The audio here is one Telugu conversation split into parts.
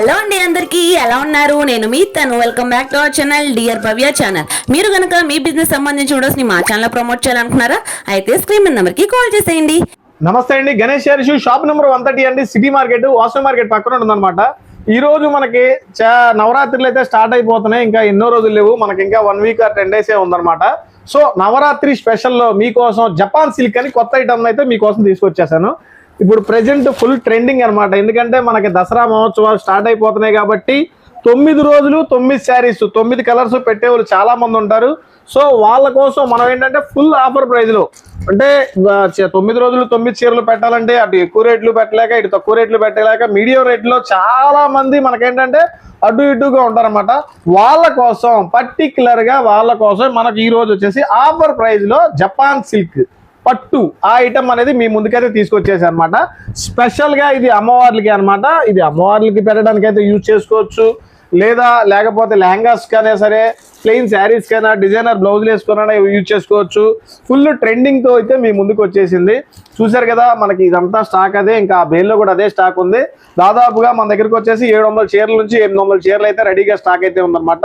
హలో అండి అందరికీ ఎలా ఉన్నారు? నేను మీ తను. Welcome back to our channel dear Bhavya channel మీరు కనుక మీ బిజినెస్ సంబంధించి వీడియోస్ని మా ఛానల్ ప్రమోట్ చేయాలనుకున్నారా అయితే స్క్రీన్ నెంబర్కి కాల్ చేసేయండి. నమస్తే అండి. Ganesh shoe shop number one thirty అండి. సిటీ మార్కెట్ వాసు మార్కెట్ పక్కన ఉందన్నమాట. ఈ రోజు మనకి నవరాత్రులు అయితే స్టార్ట్ అయిపోతున్నాయి. ఇంకా ఎన్నో రోజులు లేవు. మనకి ఇంకా వన్ వీక్ టెన్ డేస్ ఉందన్నమాట. సో నవరాత్రి స్పెషల్లో మీకోసం జపాన్ సిల్క్ అని కొత్త ఐటమ్ అయితే మీకోసం తీసుకొచ్చేసాను. ఇప్పుడు ప్రజెంట్ ఫుల్ ట్రెండింగ్ అనమాట ఎందుకంటే మనకి దసరా మహోత్సవాలు స్టార్ట్ అయిపోతున్నాయి కాబట్టి తొమ్మిది రోజులు తొమ్మిది శారీస్ తొమ్మిది కలర్స్ పెట్టేవాళ్ళు చాలా మంది ఉంటారు. సో వాళ్ళ కోసం మనం ఏంటంటే ఫుల్ ఆఫర్ ప్రైజ్లో అంటే తొమ్మిది రోజులు తొమ్మిది చీరలు పెట్టాలంటే అటు ఎక్కువ రేట్లు పెట్టలేక ఇటు తక్కువ రేట్లు పెట్టలేక మీడియం రేట్లో చాలా మంది మనకేంటంటే అటు ఇటుగా ఉంటారనమాట వాళ్ళ కోసం పర్టికులర్గా వాళ్ళ కోసం మనకు ఈ రోజు వచ్చేసి ఆఫర్ ప్రైజ్లో జపాన్ సిల్క్ పట్టు. ఆ ఐటమ్ అనేది మీ ముందుకైతే తీసుకొచ్చేసి అనమాట స్పెషల్గా ఇది అమ్మవార్లకి అనమాట ఇది అమ్మవార్లకి పెట్టడానికి అయితే యూజ్ చేసుకోవచ్చు. లేదా లేకపోతే లెహంగాస్ కైనా సరే ప్లెయిన్ శారీస్ కైనా డిజైనర్ బ్లౌజులు వేసుకున్నా యూజ్ చేసుకోవచ్చు. ఫుల్ ట్రెండింగ్తో అయితే మీ ముందుకు వచ్చేసింది. చూసారు కదా మనకి ఇదంతా స్టాక్ అదే ఇంకా ఆ బేల్లో కూడా అదే స్టాక్ ఉంది. దాదాపుగా మన దగ్గరికి వచ్చేసి ఏడు వందల చీరల నుంచి ఎనిమిది వందల చీరలు అయితే రెడీగా స్టాక్ అయితే ఉందన్నమాట.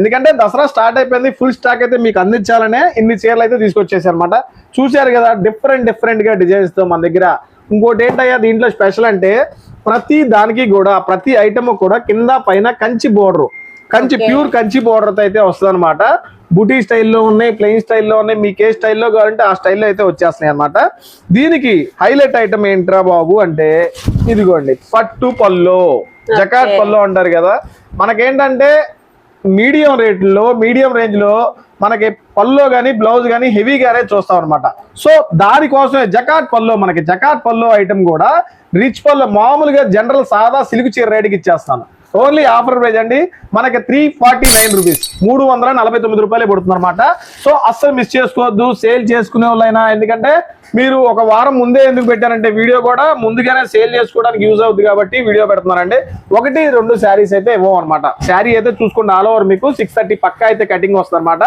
ఎందుకంటే దసరా స్టార్ట్ అయిపోయింది ఫుల్ స్టాక్ అయితే మీకు అందించాలనే ఇన్ని చీరలు అయితే తీసుకొచ్చేసి అనమాట చూశారు కదా డిఫరెంట్ డిఫరెంట్గా డిజైన్స్తో మన దగ్గర. ఇంకోటి ఏంటయ్యా దీంట్లో స్పెషల్ అంటే ప్రతి దానికి కూడా ప్రతి ఐటమ్ కూడా కింద పైన కంచి బోర్డర్ కంచి ప్యూర్ కంచి బోర్డర్తో అయితే వస్తుంది అనమాట బుటీ స్టైల్లో ఉన్నాయి ప్లెయిన్ స్టైల్లో ఉన్నాయి మీకు ఏ స్టైల్లో కావాలంటే ఆ స్టైల్లో అయితే వచ్చేస్తున్నాయి అనమాట దీనికి హైలైట్ ఐటమ్ ఏంట్రా బాబు అంటే ఇదిగోండి పట్టు పల్లో జకాట్ పల్లో అంటారు కదా. మనకేంటంటే మీడియం రేట్లో మీడియం రేంజ్లో మనకి పల్లో కానీ బ్లౌజ్ కానీ హెవీగానే చూస్తాం అనమాట సో దానికోసమే జకాట్ పల్లో మనకి జకాట్ పల్లో ఐటమ్ కూడా రిచ్ పల్లో మామూలుగా జనరల్ సాదా సిల్క్ చీర రేటుకి ఇచ్చేస్తాను. ఓన్లీ ఆఫర్ ప్రైజ్ అండి. మనకి త్రీ ఫార్టీ నైన్ రూపీస్ మూడు వందల నలభై తొమ్మిది రూపాయలు పడుతుంది అనమాట సో అస్సలు మిస్ చేసుకోవద్దు. సేల్ చేసుకునే వాళ్ళైనా ఎందుకంటే మీరు ఒక వారం ముందే ఎందుకు పెట్టారంటే వీడియో కూడా ముందుగానే సేల్ చేసుకోవడానికి యూజ్ అవుతుంది కాబట్టి వీడియో పెడుతున్నారండి. ఒకటి రెండు శారీస్ అయితే ఇవ్వం అనమాట శారీ అయితే చూసుకుంటే ఆల్ ఓవర్ మీకు. సిక్స్ థర్టీ పక్క అయితే కటింగ్ వస్తుంది అనమాట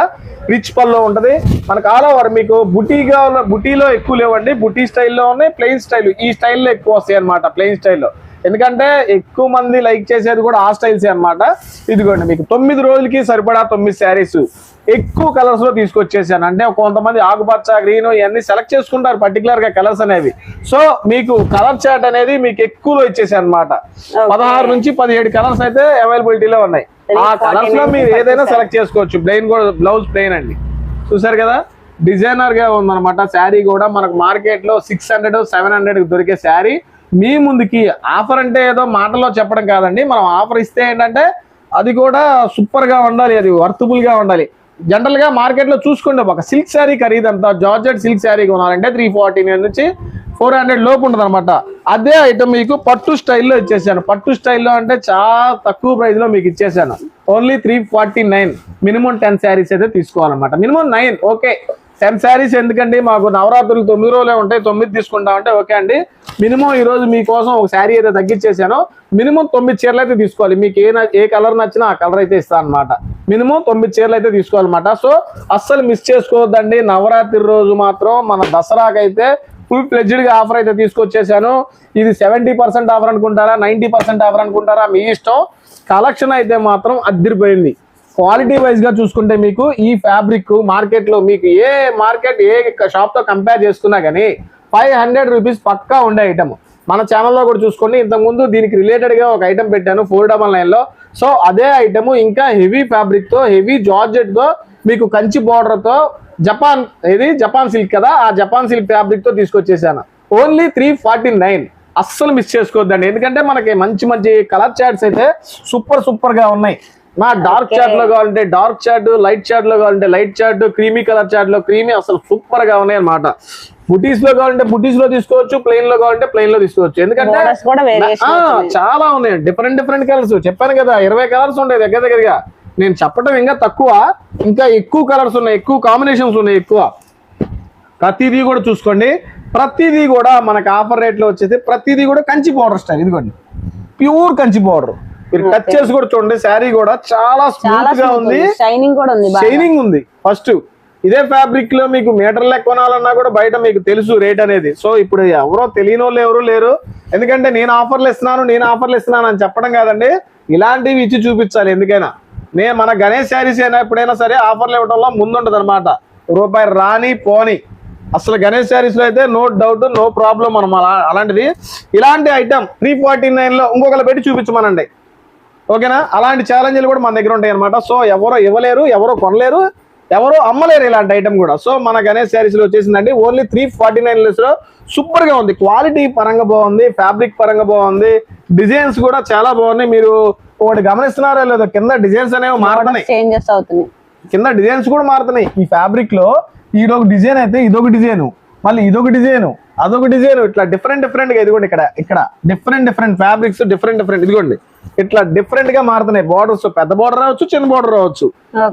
రిచ్ పల్లో ఉంటుంది. మనకు ఆల్ ఓవర్ మీకు బుటీగా ఉన్న బుటీలో ఎక్కువ లేవండి. బుటీ స్టైల్లో ఉన్నాయి ప్లెయిన్ స్టైల్ ఈ స్టైల్లో ఎక్కువ వస్తాయి అనమాట ప్లెయిన్ స్టైల్లో ఎందుకంటే ఎక్కువ మంది లైక్ చేసేది కూడా ఆ స్టైల్స్ అన్నమాట. ఇదిగోండి మీకు తొమ్మిది రోజులకి సరిపడా తొమ్మిది శారీస్ ఎక్కువ కలర్స్లో తీసుకొచ్చేసాను. అంటే కొంతమంది ఆకుపచ్చ గ్రీన్ ఇవన్నీ సెలెక్ట్ చేసుకుంటారు పర్టికులర్గా కలర్స్ అనేవి. సో మీకు కలర్ చార్ట్ అనేది మీకు ఎక్కువలో ఇచ్చేసాను అనమాట పదహారు నుంచి పదిహేడు కలర్స్ అయితే అవైలబిలిటీలో ఉన్నాయి. ఆ కలర్స్లో మీరు ఏదైనా సెలెక్ట్ చేసుకోవచ్చు. ప్లెయిన్ కూడా బ్లౌజ్ ప్లెయిన్ అండి. చూసారు కదా? డిజైనర్గా ఉందన్నమాట. శారీ కూడా మనకు మార్కెట్లో సిక్స్ హండ్రెడ్ సెవెన్ హండ్రెడ్ దొరికే శారీ. మీ ముందుకి ఆఫర్ అంటే ఏదో మాటలో చెప్పడం కాదండి. మనం ఆఫర్ ఇస్తే ఏంటంటే అది కూడా సూపర్గా ఉండాలి అది వర్తబుల్గా ఉండాలి. జనరల్గా మార్కెట్లో చూసుకుంటే ఒక సిల్క్ శారీ ఖరీదంతా జార్జెట్ సిల్క్ శారీ కొనాలంటే త్రీ ఫార్టీ నుంచి ఫోర్ హండ్రెడ్ లోపు ఉంటుంది అనమాట అదే ఐటమ్ మీకు పట్టు స్టైల్లో ఇచ్చేసాను. పట్టు స్టైల్లో అంటే చాలా తక్కువ ప్రైస్లో మీకు ఇచ్చేసాను. Only three forty nine minimum ten saris అయితే తీసుకోవాలన్నమాట. Minimum nine okay ten saris ఎందుకండి? మాకు నవరాత్రులు తొమ్మిది రోజులే ఉంటాయి. తొమ్మిది తీసుకుంటామంటే ఓకే అండి. మినిమం ఈరోజు మీకోసం ఒక శారీ అయితే తగ్గించేసాను. మినిమం తొమ్మిది చీరలు అయితే తీసుకోవాలి. మీకు ఏ ఏ కలర్ నచ్చినా ఆ కలర్ అయితే ఇస్తాను అనమాట మినిమం తొమ్మిది చీరలు అయితే తీసుకోవాలన్నమాట. సో అస్సలు మిస్ చేసుకోవద్దండి. నవరాత్రి రోజు మాత్రం మన దసరాకైతే ఫుల్ ఫ్లెడ్జ్డ్గా ఆఫర్ అయితే తీసుకొచ్చేసాను. ఇది సెవెంటీ పర్సెంట్ ఆఫర్ అనుకుంటారా? నైన్టీ పర్సెంట్ ఆఫర్ అనుకుంటారా? మీ ఇష్టం. కలెక్షన్ అయితే మాత్రం అద్దరిపోయింది. క్వాలిటీ వైజ్గా చూసుకుంటే మీకు ఈ ఫ్యాబ్రిక్ మార్కెట్లో మీకు ఏ మార్కెట్ ఏ షాప్తో కంపేర్ చేసుకున్నా కానీ ఫైవ్ హండ్రెడ్ రూపీస్ పక్కా ఉండే ఐటమ్ మన ఛానల్లో కూడా చూసుకోండి. ఇంతకుముందు దీనికి రిలేటెడ్గా ఒక ఐటమ్ పెట్టాను ఫోర్ డబల్ నైన్లో. సో అదే ఐటమ్ ఇంకా హెవీ ఫ్యాబ్రిక్తో హెవీ జార్జెట్తో మీకు కంచి బార్డర్తో జపాన్ ఇది జపాన్ సిల్క్ కదా? ఆ జపాన్ సిల్క్ ఫ్యాబ్రిక్తో తీసుకొచ్చేసాను. ఓన్లీ త్రీ ఫార్టీ నైన్ అస్సలు మిస్ చేసుకోవద్దండి. ఎందుకంటే మనకి మంచి మంచి కలర్ చార్ట్స్ అయితే సూపర్ సూపర్గా ఉన్నాయి. నా డార్క్ చార్ట్లో కావాలంటే డార్క్ చార్ట్ లైట్ చార్ట్లో కావాలంటే లైట్ చార్ట్ క్రీమీ కలర్ చార్ట్లో క్రీమీ అసలు సూపర్గా ఉన్నాయి అన్నమాట. బుటీస్లో కావాలంటే బుటీస్లో తీసుకోవచ్చు ప్లెయిన్లో కావాలంటే ప్లెయిన్లో తీసుకోవచ్చు. ఎందుకంటే. చాలా ఉన్నాయి. డిఫరెంట్ డిఫరెంట్ కలర్స్ చెప్పాను కదా ఇరవై కలర్స్ ఉంటాయి దగ్గర దగ్గరగా. నేను చెప్పడం ఇంకా తక్కువ. ఇంకా ఎక్కువ కలర్స్ ఉన్నాయి ఎక్కువ కాంబినేషన్స్ ఉన్నాయి ఎక్కువ. ప్రతిదీ కూడా చూసుకోండి. ప్రతిదీ కూడా మనకి ఆఫర్ రేట్లో వచ్చేసి ప్రతిదీ కూడా కంచి పౌడర్ స్టైల్ ఇదిగోండి. ప్యూర్ కంచి పౌడర్ మీరు టచ్ చేసి కూడా చూడండి. శారీ కూడా చాలా స్మూత్గా ఉంది. షైనింగ్ కూడా ఉంది. షైనింగ్ ఉంది. ఫస్ట్ ఇదే ఫ్యాబ్రిక్లో మీకు మీటర్లు కొనాలన్నా కూడా బయట మీకు తెలుసు రేట్ అనేది. సో ఇప్పుడు ఎవరో తెలియని వాళ్ళు ఎవరు లేరు. ఎందుకంటే నేను ఆఫర్లు ఇస్తున్నాను నేను ఆఫర్లు ఇస్తున్నాను అని చెప్పడం కాదండి. ఇలాంటివి ఇచ్చి చూపించాలి ఎందుకైనా. నేను మన గణేష్ శారీస్ అయినా ఎప్పుడైనా సరే ఆఫర్లు ఇవ్వడంలో ముందుంటది అనమాట రూపాయి రాని పోని. అసలు గణేష్ శారీస్లో అయితే నో డౌట్ నో ప్రాబ్లం మనం అలా- అలాంటిది. ఇలాంటి ఐటమ్ త్రీ ఫార్టీ నైన్లో ఇంకొకరు పెట్టి చూపించమనండి. ఓకేనా? అలాంటి ఛాలెంజ్లు కూడా మన దగ్గర ఉంటాయి అనమాట సో ఎవరో ఇవ్వలేరు ఎవరో కొనలేరు. ఎవరో అమ్మలేరు ఇలాంటి ఐటమ్ కూడా. సో మన గణేష్ శారీస్లో వచ్చేసిందండి. ఓన్లీ త్రీ ఫార్టీ నైన్లో సూపర్గా ఉంది. క్వాలిటీ పరంగా బాగుంది ఫ్యాబ్రిక్ పరంగా బాగుంది డిజైన్స్ కూడా చాలా బాగున్నాయి. మీరు ఒకటి గమనిస్తున్నారో లేదో కింద డిజైన్స్ అనేవి మారుతున్నాయి. చేంజెస్ అవుతున్నాయి. కింద డిజైన్స్ కూడా మారుతున్నాయి. ఈ ఫ్యాబ్రిక్లో ఇదొక డిజైన్ అయితే ఇదొక డిజైన్ మళ్ళీ ఇదొక డిజైన్ అదొక డిజైన్ ఇట్లా డిఫరెంట్ డిఫరెంట్గా ఇదిగోండి ఇక్కడ ఇక్కడ different different fabrics different different ఇదిగోండి. ఇట్లా డిఫరెంట్గా మారుతున్నాయి. బార్డర్స్ పెద్ద బార్డర్ రావచ్చు చిన్న బార్డర్ రావచ్చు.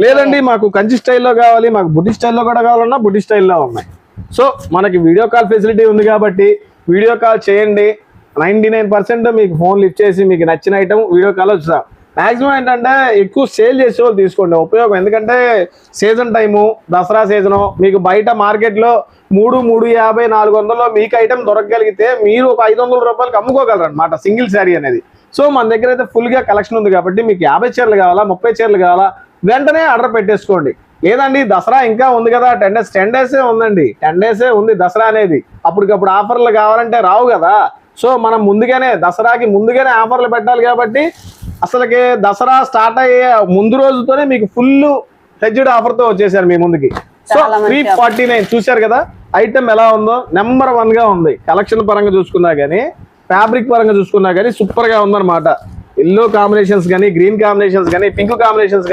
లేదండి మాకు కంచి స్టైల్లో కావాలి మాకు బుద్ధి స్టైల్లో కూడా కావాలన్నా బుద్ధి స్టైల్లో ఉన్నాయి. సో మనకి వీడియో కాల్ ఫెసిలిటీ ఉంది కాబట్టి వీడియో కాల్ చేయండి. నైన్టీ నైన్ పర్సెంట్ మీకు ఫోన్ లిఫ్ట్ చేసి మీకు నచ్చిన ఐటమ్ వీడియో కాల్ వచ్చా మాక్సిమం ఏంటంటే ఎక్కువ సేల్ చేసే వాళ్ళు తీసుకోండి. ఉపయోగం ఎందుకంటే సీజన్ టైము దసరా సీజను మీకు బయట మార్కెట్లో మూడు మూడు యాభై నాలుగు వందల్లో మీకు ఐటెం దొరకగలిగితే మీరు ఒక ఐదు వందల రూపాయలకి అమ్ముకోగలరు అనమాట సింగిల్ శారీ అనేది. సో మన దగ్గర అయితే ఫుల్గా కలెక్షన్ ఉంది కాబట్టి మీకు యాభై చీరలు కావాలా ముప్పై చీరలు కావాలా వెంటనే ఆర్డర్ పెట్టేసుకోండి. లేదండి దసరా ఇంకా ఉంది కదా టెన్ డేస్ టెన్ డేసే ఉందండి. టెన్ డేసే ఉంది దసరా అనేది. అప్పటికప్పుడు ఆఫర్లు కావాలంటే రావు కదా. సో మనం ముందుగానే దసరాకి ముందుగానే ఆఫర్లు పెట్టాలి కాబట్టి అసలుకి దసరా స్టార్ట్ అయ్యే ముందు రోజుతోనే మీకు ఫుల్ హెజ్డ్ ఆఫర్తో వచ్చేసారు మీ ముందుకి. సో త్రీ ఫార్టీ నైన్ చూశారు కదా? ఐటమ్ ఎలా ఉందో? నెంబర్ వన్గా ఉంది. కలెక్షన్ పరంగా చూసుకున్నా గానీ ఫ్యాబ్రిక్ పరంగా చూసుకున్నా గానీ సూపర్గా ఉందన్నమాట. ఎల్లో కాంబినేషన్స్ కానీ గ్రీన్ కాంబినేషన్స్ కానీ పింక్ కాంబినేషన్స్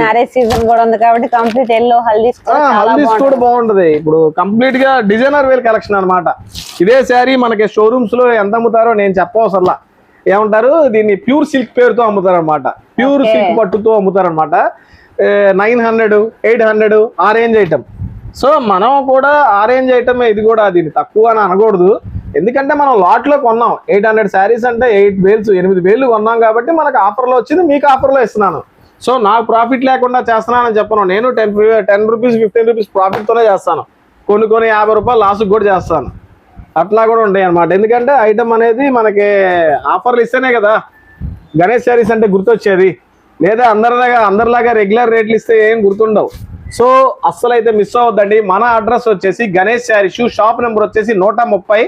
మ్యారేజ్ సీజన్ కూడా ఉంది కాబట్టి కంప్లీట్ ఎల్లో హల్దీస్ కూడా చాలా హల్దీస్ కూడా బాగుంటుంది. ఇప్పుడు కంప్లీట్గా డిజైనర్ వేర్ కలెక్షన్ అన్నమాట. ఇదే శారీ మనకి షోరూమ్స్లో ఎంత అమ్ముతారో నేను చెప్పవసరలా. ఏమంటారు? దీన్ని ప్యూర్ సిల్క్ పేరుతో అమ్ముతారు అనమాట ప్యూర్. సిల్క్ పట్టుతో అమ్ముతారు అనమాట నైన్ హండ్రెడ్ ఎయిట్ హండ్రెడ్ ఆ రేంజ్ ఐటమ్. సో మనం కూడా ఆ రేంజ్ ఐటమ్ ఇది కూడా దీన్ని తక్కువ అని అనకూడదు. ఎందుకంటే మనం లాట్లో కొన్నాం. ఎయిట్ హండ్రెడ్ శారీస్ అంటే ఎయిట్ వేల్స్ ఎనిమిది వేలు కొన్నాం కాబట్టి మనకు ఆఫర్లో వచ్చింది మీకు ఆఫర్లో ఇస్తున్నాను. సో నాకు ప్రాఫిట్ లేకుండా చేస్తున్నానని చెప్పను. నేను ten ten rupees fifteen rupees ప్రాఫిట్తోనే చేస్తాను. కొన్ని కొన్ని యాభై రూపాయలు లాస్ట్కి కూడా చేస్తాను. అట్లా కూడా ఉంటాయి అనమాట ఎందుకంటే ఐటమ్ అనేది మనకి ఆఫర్లు ఇస్తేనే కదా. గణేష్ శారీస్ అంటే గుర్తొచ్చేది. లేదా అందరిలాగా అందరిలాగా రెగ్యులర్ రేట్లు ఇస్తే ఏం గుర్తుండవు. సో అస్సలు అయితే మిస్ అవ్వద్దండి. మన అడ్రస్ వచ్చేసి గణేష్ శారీస్ షాప్ నెంబర్ వచ్చేసి నూట ముప్పై.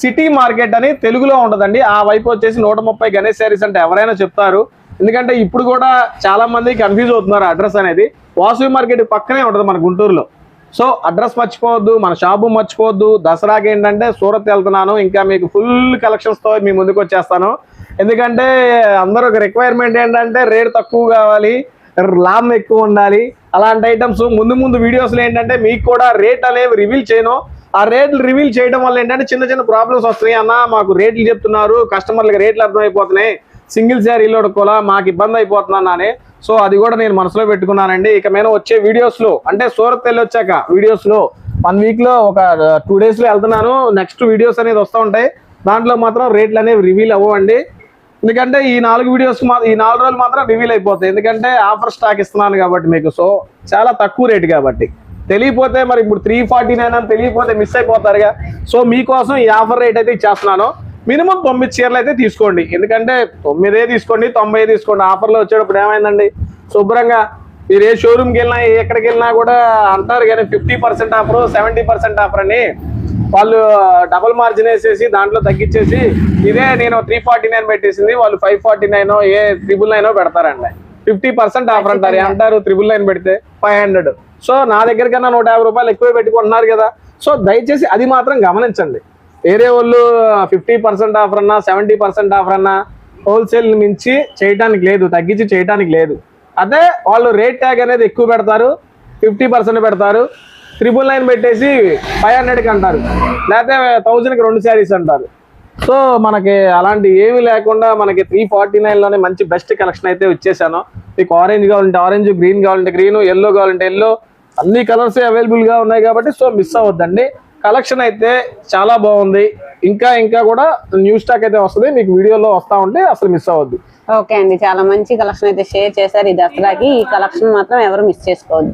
సిటీ మార్కెట్ అని తెలుగులో ఉంటుందండి ఆ వైపు వచ్చేసి నూట ముప్పై గణేష్ శారీస్ అంటే ఎవరైనా చెప్తారు. ఎందుకంటే ఇప్పుడు కూడా చాలా మంది కన్ఫ్యూజ్ అవుతున్నారు అడ్రస్ అనేది. వాసవి మార్కెట్ పక్కనే ఉంటుంది మన గుంటూరులో. సో అడ్రస్ మర్చిపోవద్దు మన షాపు మర్చిపోవద్దు. దసరాకి ఏంటంటే సూరత్ వెళ్తున్నాను. ఇంకా మీకు ఫుల్ కలెక్షన్స్తో మీ ముందుకు వచ్చేస్తాను. ఎందుకంటే అందరూ ఒక రిక్వైర్మెంట్ ఏంటంటే రేట్ తక్కువ కావాలి లాభం ఎక్కువ ఉండాలి. అలాంటి ఐటమ్స్ ముందు ముందు వీడియోస్లో ఏంటంటే మీకు కూడా రేట్ అనేవి రివీల్ చేయను. ఆ రేట్లు రివీల్ చేయడం వల్ల ఏంటంటే చిన్న చిన్న ప్రాబ్లమ్స్ వస్తున్నాయి. అన్న మాకు రేట్లు చెప్తున్నారు. కస్టమర్లకు రేట్లు అర్థమైపోతున్నాయి. సింగిల్ శారీలో కూడా మాకు ఇబ్బంది అయిపోతున్నాను అని సో అది కూడా నేను మనసులో పెట్టుకున్నానండి. ఇక మేము వచ్చే వీడియోస్లో అంటే సూరత్ వెళ్ళి వచ్చాక వన్ వీక్లో ఒక టూ డేస్లో వెళ్తున్నాను. నెక్స్ట్ వీడియోస్ అనేది వస్తూ ఉంటాయి. దాంట్లో మాత్రం రేట్లు అనేవి రివీల్ అవ్వండి ఎందుకంటే ఈ నాలుగు వీడియోస్ ఈ నాలుగు రోజులు మాత్రం రివీల్ అయిపోతాయి. ఎందుకంటే ఆఫర్ స్టాక్ ఇస్తున్నాను కాబట్టి మీకు. సో చాలా తక్కువ రేట్ కాబట్టి. తెలియపోతే మరి ఇప్పుడు త్రీ ఫార్టీ నైన్ అని తెలియపోతే మిస్ అయిపోతారుగా. సో మీకోసం ఈ ఆఫర్ రేట్ అయితే ఇచ్చేస్తున్నాను. మినిమం తొమ్మిది చీరలు అయితే తీసుకోండి. ఎందుకంటే తొమ్మిదే తీసుకోండి తొంభై తీసుకోండి. ఆఫర్లో వచ్చేటప్పుడు ఏమైందండి? శుభ్రంగా మీరు ఏ షోరూమ్కి వెళ్ళినా ఏ ఎక్కడికి వెళ్ళినా కూడా అంటారు కానీ fifty percent offer seventy percent offer అని. వాళ్ళు డబుల్ మార్జిన్ వేసేసి దాంట్లో తగ్గించేసి ఇదే నేను త్రీ ఫార్టీ నైన్ పెట్టేసింది. వాళ్ళు ఫైవ్ ఫార్టీ నైన్ ఏ త్రిబుల్ నైన్ పెడతారండి. ఫిఫ్టీ పర్సెంట్ ఆఫర్ అంటారు. అంటారు త్రిబుల్ నైన్ పెడితే ఫైవ్ హండ్రెడ్ సో నా దగ్గర కన్నా నూట యాభై రూపాయలు ఎక్కువ పెట్టుకుంటున్నారు కదా. సో దయచేసి అది మాత్రం గమనించండి. వేరే వాళ్ళు ఫిఫ్టీ పర్సెంట్ ఆఫర్ అన్నా సెవెంటీ పర్సెంట్ ఆఫర్ అన్నా హోల్సేల్ మించి చేయటానికి లేదు తగ్గించి చేయటానికి లేదు. అదే వాళ్ళు రేట్ ట్యాగ్ అనేది ఎక్కువ పెడతారు ఫిఫ్టీ పర్సెంట్ పెడతారు త్రిబుల్ నైన్ పెట్టేసి ఫైవ్ హండ్రెడ్కి అంటారు. లేకపోతే థౌజండ్కి రెండు శారీస్ అంటారు. సో మనకి అలాంటి ఏమీ లేకుండా మనకి త్రీ ఫార్టీ నైన్లోనే మంచి బెస్ట్ కలెక్షన్ అయితే వచ్చేసాను. మీకు ఆరెంజ్ కావాలంటే ఆరెంజ్ గ్రీన్ కావాలంటే గ్రీన్ ఎల్లో కావాలంటే ఎల్లో అన్ని కలర్స్ అవైలబుల్గా ఉన్నాయి కాబట్టి సో మిస్ అవ్వద్దండి. కలెక్షన్ అయితే చాలా బాగుంది. ఇంకా ఇంకా కూడా న్యూ స్టాక్ అయితే వస్తుంది. మీకు వీడియోలో వస్తా ఉంటే అసలు మిస్ అవ్వద్దు. ఓకే అండి. చాలా మంచి కలెక్షన్ అయితే షేర్ చేశారు ఈ దసరాకి. ఈ కలెక్షన్ మాత్రం ఎవరు మిస్ చేసుకోవద్దు.